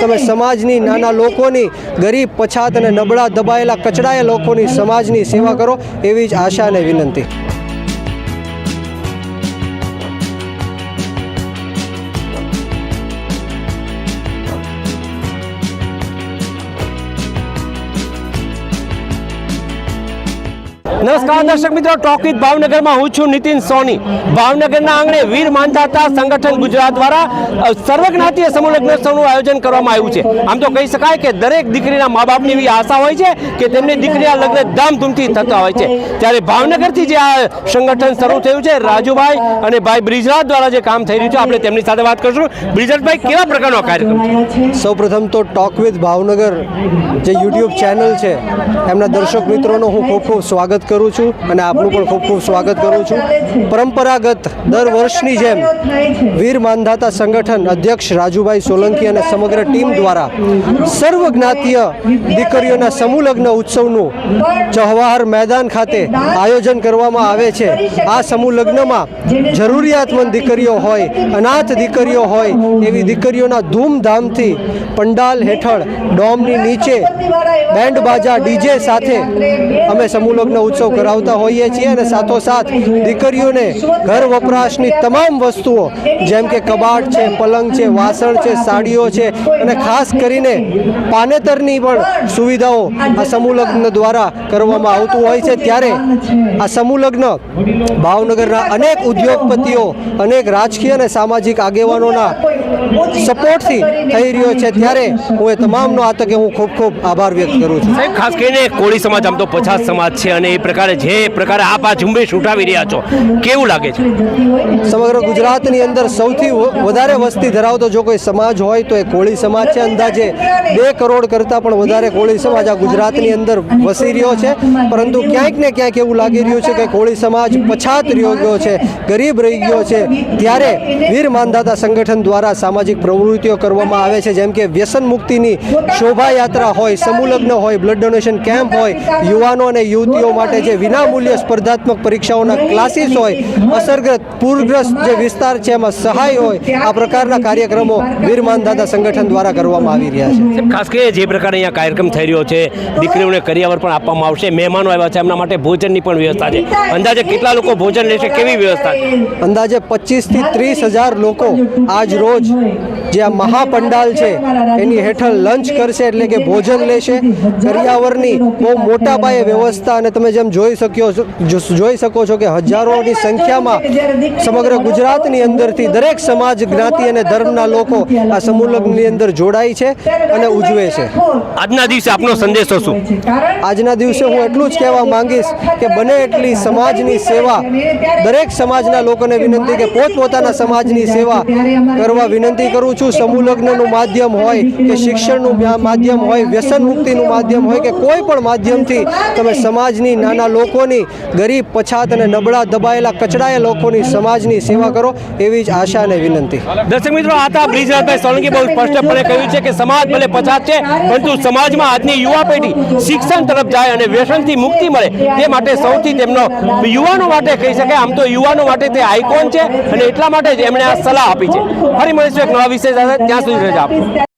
તમે સમાજની નાના લોકોની ગરીબ પછાત અને નબળા દબાયેલા કચડાયેલા લોકોની સમાજની સેવા કરો એવી જ આશા અને વિનંતી. નમસ્કાર દર્શક મિત્રો ટોકિત ભાવનગરમાં હું છું નીતિન સોની. ભાવનગરના આંગણે વીર માનધાતા સંગઠન ગુજરાત દ્વારા સર્વજ્ઞાતીય સમૂહ લગ્નોત્સવનું આયોજન કરવામાં આવ્યું છે. આમ તો કહી શકાય કે દરેક દીકરીના મા બાપની એવી આશા હોય છે કે તેમની દીકરીના લગ્ન ધામધૂમથી થતા હોય છે. ત્યારે ભાવનગરથી જે આ સંગઠન શરૂ થયું છે, રાજુભાઈ અને ભાઈ બ્રિજરાજ દ્વારા જે કામ થઈ રહ્યું છે, આપણે તેમની સાથે વાત કરીશું. બ્રિજરાજભાઈ, કેવા પ્રકારનો કાર્યક્રમ સૌપ્રથમ તો ટોક વિથ ભાવનગર જે યુટ્યુબ ચેનલ છે, એમના દર્શક મિત્રોનો હું ખૂબ ખૂબ સ્વાગત કરું છું અને આપનું પણ ખૂબ ખૂબ સ્વાગત કરું છું. પરંપરાગત દર વર્ષની જેમ વીર માનધાતા સંગઠન અધ્યક્ષ રાજુભાઈ સોલંકી અને સમગ્ર ટીમ દ્વારા સર્વ જ્ઞાતીય દીકરીઓના સમૂહ લગ્ન ઉત્સવનું જવાહર મેદાન ખાતે આયોજન કરવામાં આવે છે. આ સમૂહ લગ્નમાં જરૂરિયાતમંદ દીકરીઓ હોય, અનાથ દીકરીઓ હોય એવી દીકરીઓના ધૂમધામથી પંડાલ હેઠળ ડોમની નીચે બેન્ડ બાજા ડીજે સાથે અમે સમૂહ લગ્ન ઉત્સવ કરાવતા હોઈએ છીએ અને સાથોસાથ દીકરીઓને ઘર વપરાશની તમામ વસ્તુઓ, જેમ કે કબાટ છે, પલંગ છે, વાસણ છે, સાડીઓ છે અને ખાસ કરીને પાનેતરની પણ સુવિધાઓ આ સમૂહ દ્વારા કરવામાં આવતું હોય છે. ત્યારે આ સમૂહ ભાવનગરના અનેક ઉદ્યોગપતિઓ, અનેક રાજકીય અને સામાજિક આગેવાનોના સપોર્ટથી થઈ રહ્યો છે ત્યારે હું એ તમામનો આ તકે હું ખૂબ ખૂબ આભાર વ્યક્ત કરું છું. સાહેબ ખાસ કરીને કોળી સમાજ આમ તો પછાત સમાજ છે અને એ પ્રકારે જે પ્રકારે આપ આ ઝુંબેશ ઉઠાવી રહ્યા છો કેવું લાગે છે? સમગ્ર ગુજરાતની અંદર સૌથી વધારે વસ્તી ધરાવતો જો કોઈ સમાજ હોય તો એ કોળી સમાજ છે. અંદાજે બે કરોડ કરતાં પણ વધારે કોળી સમાજ આ ગુજરાતની અંદર વસી રહ્યો છે. પરંતુ ક્યાંક ને ક્યાંક એવું લાગી રહ્યું છે કે કોળી સમાજ પછાત રહ્યો ગયો છે ગરીબ રહી ગયો છે. ત્યારે વીર માનધાતા સંગઠન દ્વારા સામાજિક પ્રવૃત્તિઓ કરવામાં આવે છે જેમ કે વ્યસન મુક્તિની શોભાયાત્રા હોય સમુલગ્ન હોય બ્લડ ડોનેશન કેમ્પ હોય યુવાનો અને યુવતીઓ માટે જે વિનામૂલ્ય સ્પર્ધાત્મક પરીક્ષાઓના ક્લાસીસ હોય અસરગ્રસ્ત પૂરગ્રસ્ત જે વિસ્તાર છે એમાં સહાય હોય આ પ્રકારના કાર્યક્રમો વીરમાન દાદા સંગઠન દ્વારા કરવામાં આવી રહ્યા છે. ખાસ કરીને જે પ્રકારે અહીંયા કાર્યક્રમ થઈ રહ્યો છે દીકરીઓને કરિયાવર પણ આપવામાં આવશે મહેમાનો આવ્યા છે એમના માટે ભોજનની પણ વ્યવસ્થા છે. અંદાજે કેટલા લોકો ભોજન લેશે કેવી વ્યવસ્થા છે? અંદાજે પચીસથી ત્રીસ હજાર લોકો આજ રોજ 对。જે આ મહાપંડાલ છે એની હેઠળ લંચ કરશે એટલે કે ભોજન લેશે. કરિયાવરની બહુ મોટા પાયે વ્યવસ્થા અને તમે જેમ જોઈ શક્યો છો- જોઈ શકો છો કે હજારોની સંખ્યામાં સમગ્ર ગુજરાતની અંદરથી દરેક સમાજ જ્ઞાતિ અને ધર્મના લોકો આ સમૂહલગ્નની અંદર જોડાય છે અને ઉજવે છે. આજના દિવસે આપનો સંદેશો શું? આજના દિવસે હું એટલું જ કહેવા માંગીશ કે બને એટલી સમાજની સેવા દરેક સમાજના લોકોને વિનંતી કે પોતપોતાના સમાજની સેવા કરવા વિનંતી કરું છું સમૂહ લગ્નનું માધ્યમ હોય કે શિક્ષણનું માધ્યમ હોય વ્યસન મુક્તિનું માધ્યમ હોય કે કોઈ પણ માધ્યમથી તમે સમાજની નાના લોકોની ગરીબ, પછાત અને નબળા દબાયેલા, કચડાયેલા લોકોની સમાજની સેવા કરો એવી જ આશા અને વિનંતી. દર્શક મિત્રો, આ હતા બ્રિજરાજભાઈ સોલંકી બહુ સ્પષ્ટપણે કહ્યું છે કે સમાજ ભલે પછાત છે, પરંતુ સમાજમાં આજની યુવા પેઢી શિક્ષણ તરફ જાય અને વ્યસનથી મુક્તિ મળે તે માટે સૌથી તેમનો યુવાનો માટે કહી શકાય. આમ તો યુવાનો માટે તે આઇકોન છે અને એટલા માટે જ એમણે આ સલાહ આપી છે. ફરી મળીશું એક નવા વિષય સાથે ત્યાં સુધી રજા આપશો